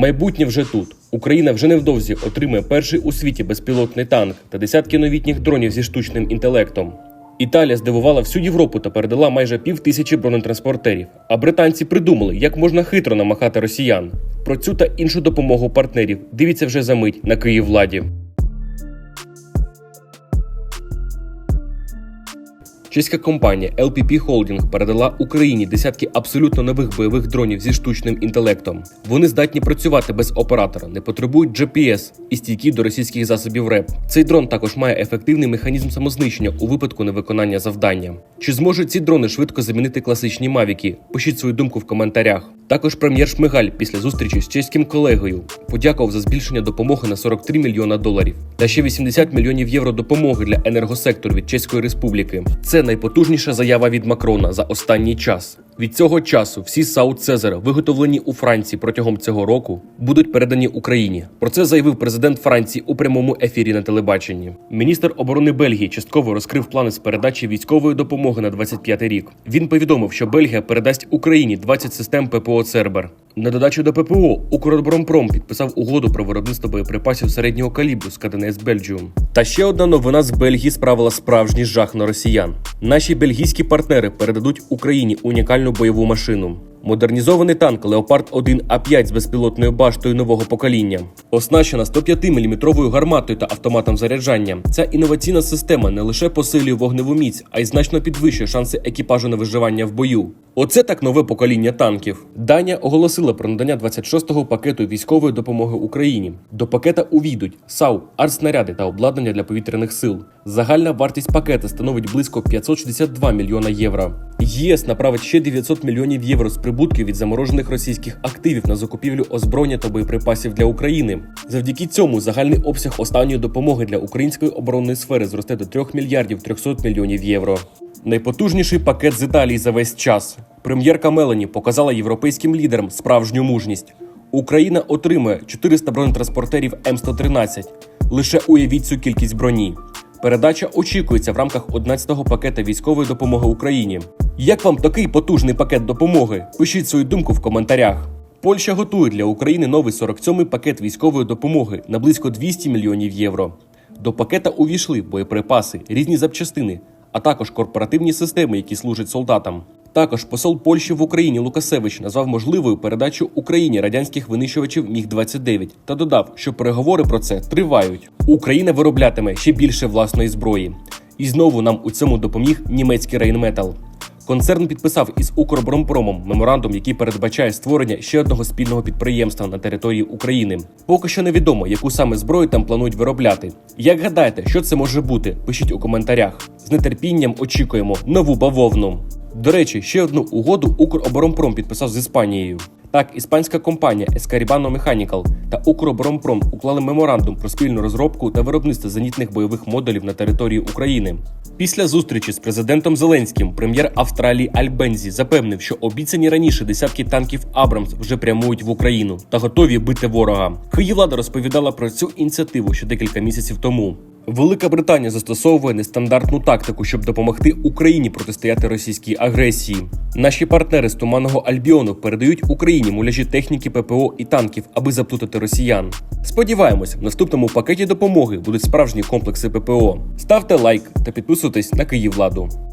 Майбутнє вже тут. Україна вже невдовзі отримає перший у світі безпілотний танк та десятки новітніх дронів зі штучним інтелектом. Італія здивувала всю Європу та передала майже пів тисячі бронетранспортерів. А британці придумали, як можна хитро намахати росіян. Про цю та іншу допомогу партнерів дивіться вже за мить на Київладі. Чеська компанія LPP Holding передала Україні десятки абсолютно нових бойових дронів зі штучним інтелектом. Вони здатні працювати без оператора, не потребують GPS і стійкі до російських засобів РЕП. Цей дрон також має ефективний механізм самознищення у випадку невиконання завдання. Чи зможуть ці дрони швидко замінити класичні мавіки? Пишіть свою думку в коментарях. Також прем'єр Шмигаль після зустрічі з чеським колегою подякував за збільшення допомоги на 43 мільйона доларів та ще 80 мільйонів євро допомоги для енергосектору від Чеської Республіки. Це найпотужніша заява від Макрона за останній час. Від цього часу всі Саут Цезар, виготовлені у Франції протягом цього року, будуть передані Україні. Про це заявив президент Франції у прямому ефірі на телебаченні. Міністр оборони Бельгії частково розкрив плани з передачі військової допомоги на 25 рік. Він повідомив, що Бельгія передасть Україні 20 систем ППО Цербер. На додачу до ППО Укроборонпром підписав угоду про виробництво боєприпасів середнього калібру з КДНС Бельджіум. Та ще одна новина з Бельгії справила справжній жах на росіян. Наші бельгійські партнери передадуть Україні унікальну бойову машину. Модернізований танк Леопард 1 А5 з безпілотною баштою нового покоління, оснащена 105-мм гарматою та автоматом заряджання. Ця інноваційна система не лише посилює вогневу міць, а й значно підвищує шанси екіпажу на виживання в бою. Оце так нове покоління танків. Данія оголосила про надання 26-го пакету військової допомоги Україні. До пакета увійдуть САУ, артснаряди та обладнання для повітряних сил. Загальна вартість пакета становить близько 562 мільйона євро. ЄС направить ще 900 мільйонів євро з прибутків від заморожених російських активів на закупівлю озброєння та боєприпасів для України. Завдяки цьому загальний обсяг останньої допомоги для української оборонної сфери зросте до 3 мільярдів 300 мільйонів євро. Найпотужніший пакет з Італії за весь час. Прем'єрка Мелані показала європейським лідерам справжню мужність. Україна отримує 400 бронетранспортерів М113. Лише уявіть цю кількість броні. Передача очікується в рамках 11-го пакета військової допомоги Україні. Як вам такий потужний пакет допомоги? Пишіть свою думку в коментарях. Польща готує для України новий 47-й пакет військової допомоги на близько 200 мільйонів євро. До пакета увійшли боєприпаси, різні запчастини, а також корпоративні системи, які служать солдатам. Також посол Польщі в Україні Лукасевич назвав можливою передачу Україні радянських винищувачів Міг 29 та додав, що переговори про це тривають. Україна вироблятиме ще більше власної зброї. І знову нам у цьому допоміг німецький Рейнметал. Концерн підписав із Укроборонпромом меморандум, який передбачає створення ще одного спільного підприємства на території України. Поки що невідомо, яку саме зброю там планують виробляти. Як гадаєте, що це може бути? Пишіть у коментарях. З нетерпінням очікуємо нову бавовну. До речі, ще одну угоду Укроборонпром підписав з Іспанією. Так, іспанська компанія Escaribano Mechanical та Укроборонпром уклали меморандум про спільну розробку та виробництво зенітних бойових модулів на території України. Після зустрічі з президентом Зеленським прем'єр Австралії Альбензі запевнив, що обіцяні раніше десятки танків Абрамс вже прямують в Україну та готові бити ворога. Київлада розповідала про цю ініціативу ще декілька місяців тому. Велика Британія застосовує нестандартну тактику, щоб допомогти Україні протистояти російській агресії. Наші партнери з туманного Альбіону передають Україні муляжі техніки ППО і танків, аби заплутати росіян. Сподіваємось, в наступному пакеті допомоги будуть справжні комплекси ППО. Ставте лайк та підписуйтесь на Київладу.